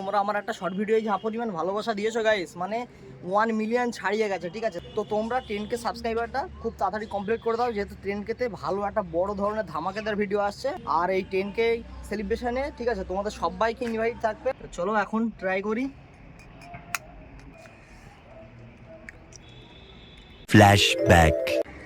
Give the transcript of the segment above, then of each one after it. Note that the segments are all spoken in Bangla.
তোমরা আমার একটা শর্ট ভিডিও যা পরিমাণ ভালোবাসা দিয়েছ গাইস মানে ওয়ান মিলিয়ন ছাড়িয়ে গেছে, ঠিক আছে? তো তোমরা টেনকে সাবস্ক্রাইবারটা খুব তাড়াতাড়ি কমপ্লিট করে দাও, যেহেতু টেনকেতে ভালো একটা বড় ধরনের ধামাকেদার ভিডিও আসছে। আর এই টেনকে সেলিব্রেশনে ঠিক আছে? তোমাদের সবাইকে ইনভাইট থাকবে। চলো এখন ট্রাই করি। Flashback.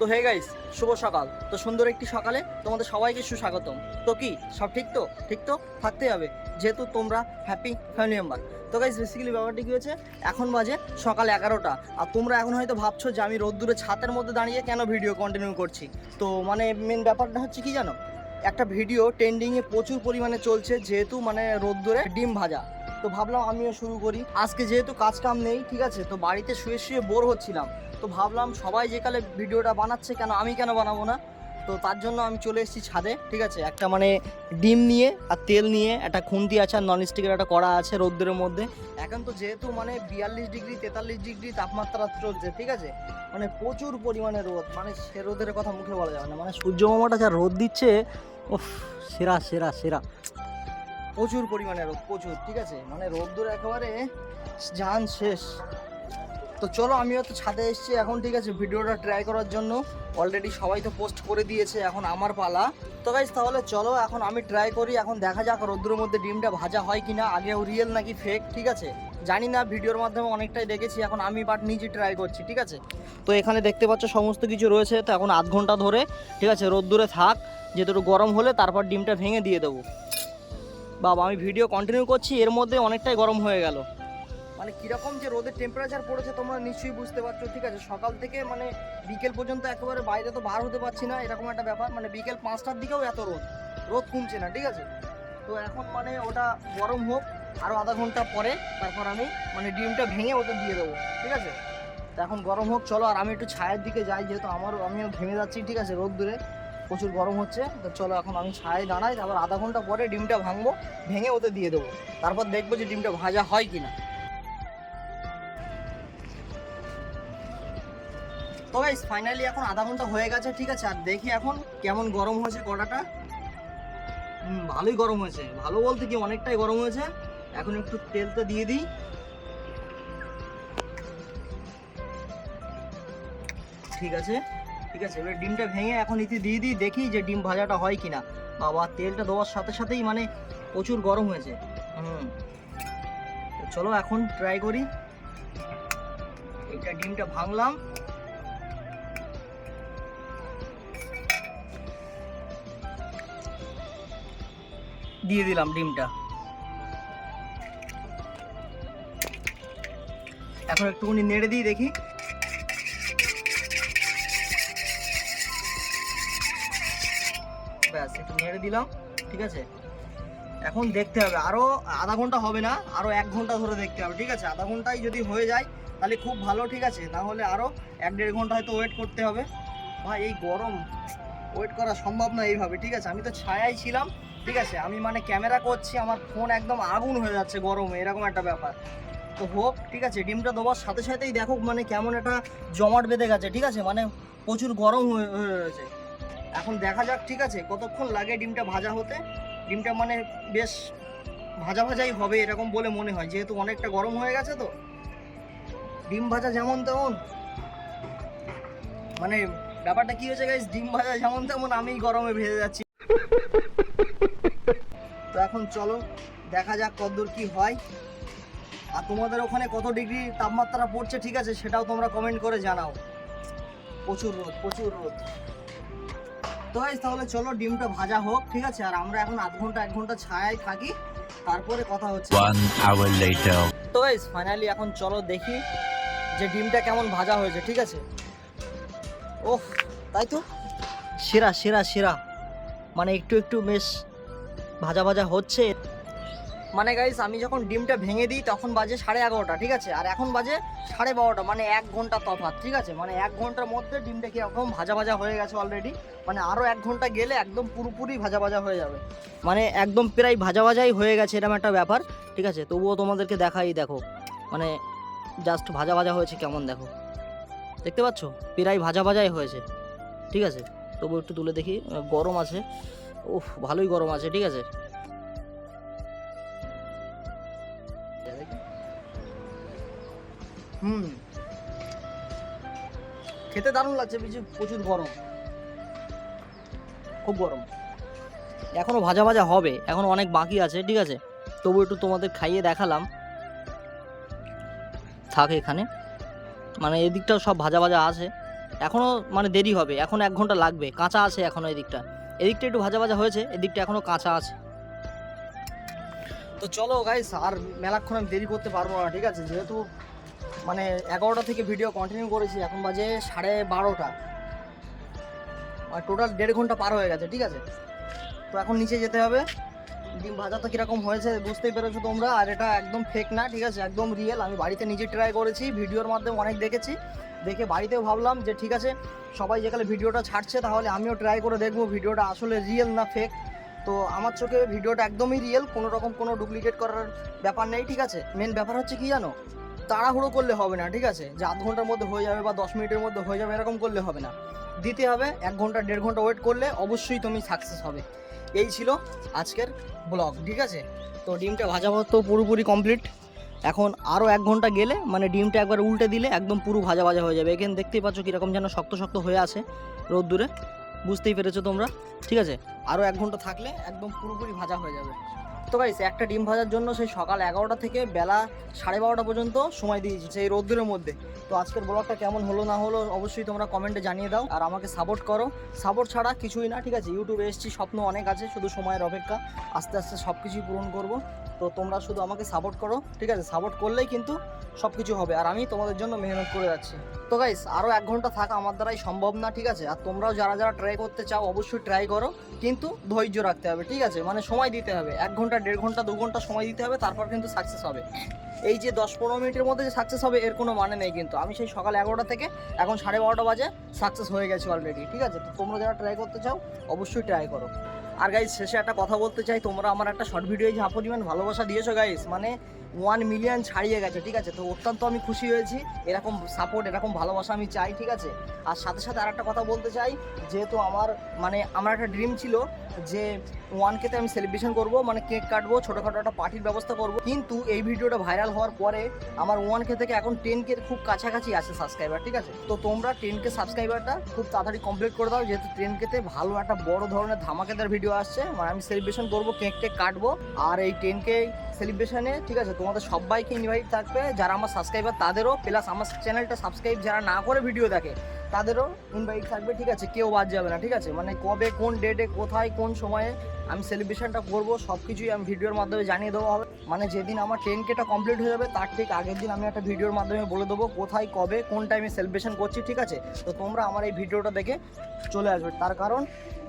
তো হে গাইস শুভ সকাল। তো সুন্দর একটি সকালে তোমাদের সবাইকে সুস্বাগতম। তো কি, সব ঠিক তো? ঠিক তো? থাকতেই হবে। যেহেতু তোমরা হ্যাপি ফ্যামিলি মেম্বার তো গাইস বেসিক্যালি ব্যাপারটা কি হয়েছে? এখন বাজে সকাল এগারোটা। আর তোমরা এখন হয়তো ভাবছ যে আমি রোদ্দুরে ছাতের মধ্যে দাঁড়িয়ে কেন ভিডিও কন্টিনিউ করছি? তো মানে মেন ব্যাপারটা হচ্ছে কি জানো? একটা ভিডিও ট্রেন্ডিংয়ে প্রচুর পরিমাণে চলছে, যেহেতু মানে রোদ্দুরে ডিম ভাজা। তো ভাবলাম আমিও শুরু করি। আজকে যেহেতু কাজ কাম নেই, ঠিক আছে? তো বাড়িতে শুয়ে শুয়ে বোর হচ্ছিলাম। তো ভাবলাম সবাই যে কালে ভিডিওটা বানাচ্ছে কেন, আমি কেন বানাবো না? তো তার জন্য আমি চলে এসেছি ছাদে, ঠিক আছে? একটা মানে ডিম নিয়ে আর তেল নিয়ে, একটা খুন্তি আছে আর নন স্টিকের একটা কড়া আছে রোদ্দুরের মধ্যে। এখন তো যেহেতু মানে বিয়াল্লিশ ডিগ্রি, তেতাল্লিশ ডিগ্রি তাপমাত্রা চলছে ঠিক আছে? মানে প্রচুর পরিমাণে রোদ মানে সে রোদের কথা মুখে বলা যাবে না। মানে সূর্য মামাটা যা রোদ দিচ্ছে, উফ, সেরা সেরা সেরা। প্রচুর পরিমাণে রোদ, প্রচুর, ঠিক আছে? মানে রোদ্দুর একেবারে জান শেষ। তো চলো, আমিও তো ছাদে এসেছি। এখন ঠিক আছে, ভিডিওটা ট্রাই করার জন্য। অলরেডি সবাই তো পোস্ট করে দিয়েছে এখন আমার পালা। তো গাইজ তাহলে চলো, এখন আমি ট্রাই করি। এখন দেখা যাক রোদ্রের মধ্যে ডিমটা ভাজা হয় কি কিনা আগেও রিয়েল নাকি ফেক ঠিক আছে? জানি না, ভিডিওর মাধ্যমে অনেকটাই দেখেছি। এখন আমি বাট নিজে ট্রাই করছি, ঠিক আছে? তো এখানে দেখতে পাচ্ছ সমস্ত কিছু রয়েছে। তো এখন আধ ঘণ্টা ধরে, ঠিক আছে, রোদ্দুরে থাক। যেহেতু গরম হলে তারপর ডিমটা ভেঙে দিয়ে দেবো। বাবা, আমি ভিডিও কন্টিনিউ করছি, এর মধ্যে অনেকটাই গরম হয়ে গেল। মানে কীরকম যে রোদের টেম্পারেচার পড়েছে তোমরা নিশ্চয়ই বুঝতে পারছ, ঠিক আছে? সকাল থেকে মানে বিকেল পর্যন্ত একেবারে বাইরে তো বার হতে পারছি না, এরকম একটা ব্যাপার। মানে বিকেল পাঁচটার দিকেও এত রোদ রোদ কমছে না, ঠিক আছে? তো এখন মানে ওটা গরম হোক আরও আধা ঘণ্টা পরে তারপর আমি মানে ডিমটা ভেঙে ওটা দিয়ে দেবো, ঠিক আছে? তো এখন গরম হোক, চলো, আর আমি একটু ছায়ের দিকে যাই, যেহেতু আমারও, আমিও ঘেমে যাচ্ছি, ঠিক আছে, রোদ দূরে। প্রচুর গরম হচ্ছে, তো চলো এখন আমি ছায়ে দাঁড়াই, তারপর আধা ঘণ্টা পরে ডিমটা ভাঙবো, ভেঙে ওতে দিয়ে দেবো। তারপর দেখব যে ডিমটা ভাজা হয় কি না তো গাইস ফাইনালি এখন আধা ঘণ্টা হয়ে গেছে, ঠিক আছে? আর দেখি এখন কেমন গরম হয়েছে কড়াটা ভালোই গরম হয়েছে। ভালো বলতে কি, অনেকটাই গরম হয়েছে। এখন একটু তেলটা দিয়ে দিই। ঠিক আছে? ঠিক আছে? এবার ডিমটা ভেঙে এখন ইতি দিয়ে দিই, দেখি যে ডিম ভাজাটা হয় কিনা। বাবা, তেলটা দেওয়ার সাথে সাথেই মানে প্রচুর গরম হয়েছে। হুম। চলো এখন ট্রাই করি। এটা ডিমটা ভাঙলাম। দিয়ে দিলাম ডিমটা। এখন একটুখানি নেড়ে দিই, দেখি। ব্যাস একটু নেড়ে দিলাম, ঠিক আছে? এখন দেখতে হবে, আরও আধা ঘণ্টা হবে না, আরও এক ঘণ্টা ধরে দেখতে হবে, ঠিক আছে? আধা ঘন্টায় যদি হয়ে যায়, তাহলে খুব ভালো, ঠিক আছে? না হলে আরও এক দেড় ঘণ্টা হয়তো ওয়েট করতে হবে। ভাই, এই গরম ওয়েট করা সম্ভব না এইভাবে, ঠিক আছে? আমি তো ছায়াই ছিলাম, ঠিক আছে? আমি মানে ক্যামেরা করছি, আমার ফোন একদম আগুন হয়ে যাচ্ছে গরমে, এরকম একটা ব্যাপার। তো হোক, ঠিক আছে, ডিমটা দেওয়ার সাথে সাথেই দেখো মানে কেমন একটা জমাট বেঁধে গেছে, ঠিক আছে? মানে প্রচুর গরম হয়ে রয়েছে। এখন দেখা যাক, ঠিক আছে, কতক্ষণ লাগে ডিমটা ভাজা হতে। ডিমটা মানে বেশ ভাজা ভাজাই হবে এরকম বলে মনে হয়, যেহেতু অনেকটা গরম হয়ে গেছে তো। ডিম ভাজা যেমন তেমন। মানে ব্যাপারটা কি হয়েছে গাইস ডিম ভাজা যেমন তেমন আমি গরমে ভেজে যাচ্ছি। তো এখন চলো, দেখা যাক কতদূর কি হয়। আর তোমাদের ওখানে কত ডিগ্রি তাপমাত্রা পড়ছে ঠিক আছে, সেটাও তোমরা কমেন্ট করে জানাও। প্রচুর রোদ প্রচুর রোদ। তো তাহলে চলো ডিমটা ভাজা হোক ঠিক আছে? আর আমরা এখন আধ ঘণ্টা এক ঘণ্টা ছায়ায় থাকি তারপরে কথা হচ্ছে। One hour later. তো ফাইনালি এখন চলো দেখি যে ডিমটা কেমন ভাজা হয়েছে ঠিক আছে? ওহ তাই তো? সেরা সেরা সেরা। মানে একটু একটু বেশ ভাজা ভাজা হচ্ছে। মানে গাইস আমি যখন ডিমটা ভেঙে দিই, তখন বাজে সাড়ে এগারোটা, ঠিক আছে? আর এখন বাজে সাড়ে বারোটা মানে এক ঘণ্টা তফাৎ, ঠিক আছে? মানে এক ঘণ্টার মধ্যে ডিমটা কি কীরকম ভাজা ভাজা হয়ে গেছে অলরেডি মানে আরও এক ঘণ্টা গেলে একদম পুরোপুরি ভাজা ভাজা হয়ে যাবে। মানে একদম প্রায় ভাজা ভাজাই হয়ে গেছে, এরকম একটা ব্যাপার, ঠিক আছে? তবুও তোমাদেরকে দেখাই, দেখো মানে জাস্ট ভাজা ভাজা হয়েছে কেমন, দেখো। দেখতে পাচ্ছ? প্রায় ভাজা ভাজাই হয়েছে, ঠিক আছে? তবু একটু তুলে দেখি, গরম আছে। উফ, ভালোই গরম আছে, ঠিক আছে? হুম। খেতে দারুণ লাগছে বেশি প্রচুর গরম। খুব গরম। এখনও ভাজা ভাজা হবে। এখনও অনেক বাকি আছে, ঠিক আছে? তবু একটু তোমাদের খাইয়ে দেখালাম। থাক এখানে। মানে এদিকটাও সব ভাজা ভাজা আছে। এখনও মানে দেরি হবে। এখন এক ঘণ্টা লাগবে। কাঁচা আছে এখনও এদিকটা। এদিকটা একটু ভাজা ভাজা হয়েছে, এদিকটা এখনও কাঁচা আছে। তো চলো গাইস আর মেলাক্ষণ আমি দেরি করতে পারব না, ঠিক আছে? যেহেতু মানে এগারোটা থেকে ভিডিও কন্টিনিউ করেছি, এখন বাজে সাড়ে বারোটা। আর টোটাল দেড় ঘণ্টা পার হয়ে গেছে, ঠিক আছে? তো এখন নিচে যেতে হবে। ডিম তো কীরকম হয়েছে বুঝতেই পেরেছ তোমরা, আর এটা একদম ফেক না, ঠিক আছে? একদম রিয়েল আমি বাড়িতে নিজে ট্রাই করেছি ভিডিওর মাধ্যমে অনেক দেখেছি। দেখে বাড়িতেও ভাবলাম যে ঠিক আছে, সবাই যেখানে ভিডিওটা ছাড়ছে, তাহলে আমিও ট্রাই করে দেখব ভিডিওটা আসলে রিয়েল না ফেক তো আমার চোখে ভিডিওটা একদমই রিয়েল কোনো রকম কোনো ডুপ্লিকেট করার ব্যাপার নেই, ঠিক আছে? মেন ব্যাপার হচ্ছে কি জানো? তাড়াহুড়ো করলে হবে না, ঠিক আছে? যে আধ ঘণ্টার মধ্যে হয়ে যাবে বা দশ মিনিটের মধ্যে হয়ে যাবে, এরকম করলে হবে না। দিতে হবে, এক ঘণ্টা, দেড় ঘণ্টা ওয়েট করলে অবশ্যই তুমি সাকসেস হবে। এই ছিল আজকের ব্লগ ঠিক আছে? তো ডিমটা ভাজা তো পুরোপুরি কমপ্লিট এখন আরও এক ঘণ্টা গেলে মানে ডিমটা একবার উল্টে দিলে একদম পুরো ভাজা ভাজা হয়ে যাবে। এখানে দেখতেই পাচ্ছ কীরকম যেন শক্ত শক্ত হয়ে আছে রোদ্দুরে। বুঝতেই পেরেছ তোমরা? ঠিক আছে? আরও এক ঘণ্টা থাকলে একদম পুরোপুরি ভাজা হয়ে যাবে। তো গাইস একটা ডিম ভাজার জন্য সেই সকাল এগারোটা থেকে বেলা সাড়ে বারোটা পর্যন্ত সময় দিয়েছি সেই রোদ্দুরের মধ্যে। তো আজকের ব্লগটা কেমন হলো, না হলো, অবশ্যই তোমরা কমেন্টে জানিয়ে দাও আর আমাকে সাপোর্ট করো। সাপোর্ট ছাড়া কিছুই না, ঠিক আছে? ইউটিউবে এসেছি, স্বপ্ন অনেক আছে, শুধু সময়ের অপেক্ষা। আস্তে আস্তে সব কিছুই পূরণ করব। তো তোমরা শুধু আমাকে সাপোর্ট করো, ঠিক আছে? সাপোর্ট করলেই কিন্তু সব কিছু হবে। আর আমি তোমাদের জন্য মেহনত করে যাচ্ছি। তো গাইস আরও এক ঘণ্টা থাকা আমার দ্বারাই সম্ভব না, ঠিক আছে? আর তোমরাও যারা যারা ট্রাই করতে চাও, অবশ্যই ট্রাই করো। কিন্তু ধৈর্য রাখতে হবে, ঠিক আছে? মানে সময় দিতে হবে। এক ঘণ্টা, দেড় ঘণ্টা, দু ঘণ্টা সময় দিতে হবে, তারপর কিন্তু সাকসেস হবে। এই যে দশ পনেরো মিনিটের মধ্যে যে সাকসেস হবে, এর কোনো মানে নেই কিন্তু। আমি সেই সকাল এগারোটা থেকে এখন সাড়ে বারোটা বাজে সাকসেস হয়ে গেছি অলরেডি ঠিক আছে? তো তোমরা যারা ট্রাই করতে চাও, অবশ্যই ট্রাই করো। আর গাইজ শেষে একটা কথা বলতে চাই, তোমরা আমার একটা শর্ট ভিডিও যা পরিমাণ ভালোবাসা দিয়েছ গাইজ মানে ওয়ান মিলিয়ন ছাড়িয়ে গেছে, ঠিক আছে? তো অত্যন্ত আমি খুশি হয়েছি। এরকম সাপোর্ট এরকম ভালোবাসা আমি চাই, ঠিক আছে? আর সাথে সাথে আর একটা কথা বলতে চাই, যেহেতু আমার মানে আমার একটা ড্রিম ছিল যে ওয়ান কেতে আমি সেলিব্রেশন করব মানে কেক কাটবো, ছোটোখাটো একটা পার্টির ব্যবস্থা করব। কিন্তু এই ভিডিওটা ভাইরাল হওয়ার পরে আমার ওয়ান কে থেকে এখন টেন কে খুব কাছাকাছি আছে সাবস্ক্রাইবার ঠিক আছে? তো তোমরা টেন কে সাবস্ক্রাইবারটা খুব তাড়াতাড়ি কমপ্লিট করে দাও, যেহেতু টেন কেতে ভালো একটা বড় ধরনের ধামাকেদার ভিডিও আসছে। মানে আমি সেলিব্রেশন করব কেক টেক কাটবো, আর এই টেন কে সেলিব্রেশনে ঠিক আছে, তোমাদের সবাইকে ইনভাইট থাকবে, যারা আমার সাবস্ক্রাইবার তাদেরও প্লাস আমার চ্যানেলটা সাবস্ক্রাইব যারা না করে ভিডিও দেখে, তাদেরও ইনভাইট থাকবে, ঠিক আছে, কেউ বাদ যাবে না, ঠিক আছে? মানে কবে, কোন ডেটে কোথায়, কোন সময়ে আমি সেলিব্রেশনটা করব সব কিছুই আমি ভিডিওর মাধ্যমে জানিয়ে দেবো হবে। মানে যেদিন আমার টেন কেটা কমপ্লিট হয়ে যাবে, তার ঠিক আগের দিন আমি একটা ভিডিওর মাধ্যমে বলে দেবো কোথায়, কবে, কোন টাইমে সেলিব্রেশন করছি, ঠিক আছে? তো তোমরা আমার এই ভিডিওটা দেখে চলে আসবে। তার কারণ,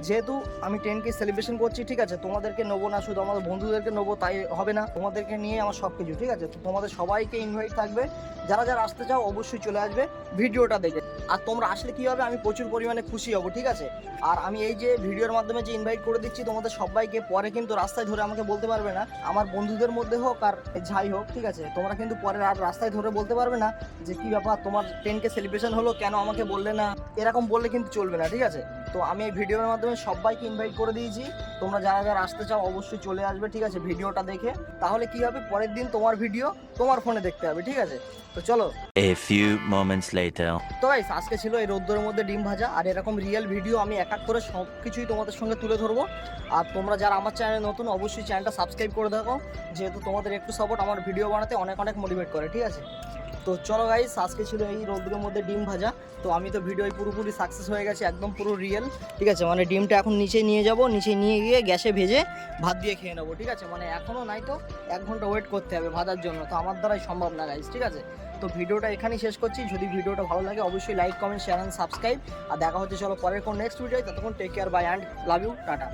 যেহেতু আমি টেন কে সেলিব্রেশন করছি, ঠিক আছে? তোমাদেরকে নেব না, শুধু আমাদের বন্ধুদেরকে নেব, তাই হবে না। তোমাদেরকে নিয়ে আমার সব কিছু ঠিক আছে? তো তোমাদের সবাইকে ইনভাইট থাকবে। যারা যারা আসতে চাও, অবশ্যই চলে আসবে ভিডিওটা দেখে। আর তোমরা আসলে কি হবে, আমি প্রচুর পরিমাণে খুশি হব, ঠিক আছে? আর আমি এই যে ভিডিওর মাধ্যমে যে ইনভাইট করে দিচ্ছি, তোমাদের সবাইকে পরে কিন্তু রাস্তায় ধরে আমাকে বলতে পারবে না। আমার বন্ধুদের মধ্যে হোক আর যাই হোক, ঠিক আছে? তোমরা কিন্তু পরে আর রাস্তায় ধরে বলতে পারবে না যে, কি ব্যাপার? তোমার টেনকে সেলিব্রেশন হলো? কেন আমাকে বললে না? এরকম বললে কিন্তু চলবে না, ঠিক আছে? তো আমি এই ভিডিওর মাধ্যমে সবাইকে ইনভাইট করে দিয়েছি। তোমরা যারা যারা আসতে চাও অবশ্যই চলে আসবে ঠিক আছে? ভিডিওটা দেখে। তাহলে কি হবে? পরের দিন তোমার ভিডিও তোমার ফোনে দেখতে হবে ঠিক আছে? তো চলো। A few moments later. তো গাইস আজকে ছিল এই রোদ্দুরের মধ্যে ডিম ভাজা। আর এরকম রিয়েল ভিডিও আমি এক এক করে সব কিছুই তোমাদের সঙ্গে তুলে ধরবো। আর তোমরা যারা আমার চ্যানেলে নতুন অবশ্যই চ্যানেলটা সাবস্ক্রাইব করে দেখো। যেহেতু তোমাদের একটু সাপোর্ট আমার ভিডিও বানাতে অনেক অনেক মোটিভেট করে ঠিক আছে? তো চলো গাইস আজকে ছিল এই রোদ্দুরের মধ্যে ডিম ভাজা। তো আমি তো ভিডিও পুরোপুরি সাকসেস হয়ে গেছে, একদম পুরো রিয়েল ঠিক আছে? মানে ডিমটা এখন নিচে নিয়ে যাব, নিচে নিয়ে গিয়ে গ্যাসে ভেজে ভাত দিয়ে খেয়ে নেব, ঠিক আছে? মানে এখনও নাই তো, এক ঘণ্টা ওয়েট করতে হবে ভাজার জন্য। তো আমার দ্বারাই সম্ভব না গাইস ঠিক আছে? তো ভিডিওটা এখানেই শেষ করছি। যদি ভিডিওটা ভালো লাগে, অবশ্যই like comment share and subscribe আর দেখা হচ্ছে, চলো পরের কোন নেক্সট ভিডিও ততক্ষণ take care bye and love you tata.